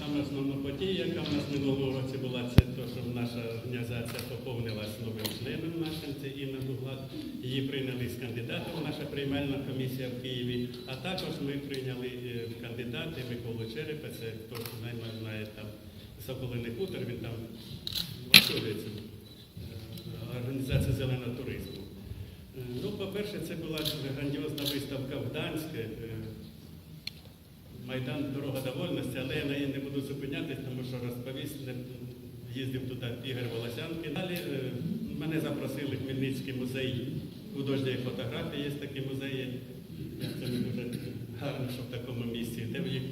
Саме основна подія, яка в нас минулого році була, це те, що наша організація поповнилась новим членом нашим, це Інна Дуглак. Її прийняли з кандидатом, наша приймальна комісія в Києві. А також ми прийняли е, кандидати Миколу Черепа, це хто знає, там Соколиний хутор, він там очолює цю е, зеленого туризму. Е, Ну, по-перше, це була грандіозна виставка в Гданське. Майдан Дорога до вольності, але я на неї не буду зупинятись, тому що розповість їздив туди Ігор Волосянкин. Далі е, мене запросили в Хмельницький музей художньої фотографії, є такі музеї. Це дуже гарно, що в такому місці, де їх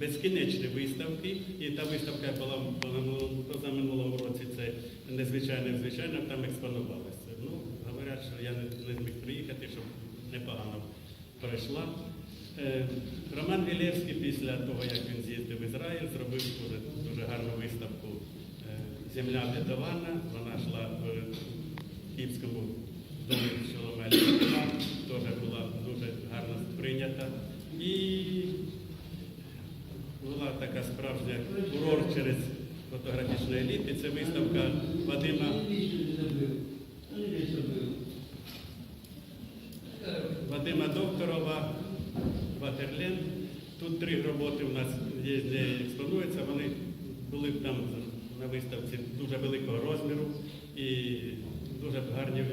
безкінечні виставки. І та виставка була позаминулому- позаминулому році, це незвичайне, звичайно, там експонувалося. Ну, говорять, що я не зміг приїхати, щоб непогано пройшла. Е, Роман Вілєвський після того, як він з'їздив в Ізраїль, зробив дуже, дуже гарну виставку е, Земля обетована. Вона йшла в Київському домі Шоломеля. Теж була дуже гарно прийнята. І була така справжня курорт через фотографічної еліти. Це виставка Вадима Вадима Докторова, Ватерлен. Тут три роботи у нас є, де експонуються. Вони були там на виставці дуже великого розміру і дуже гарні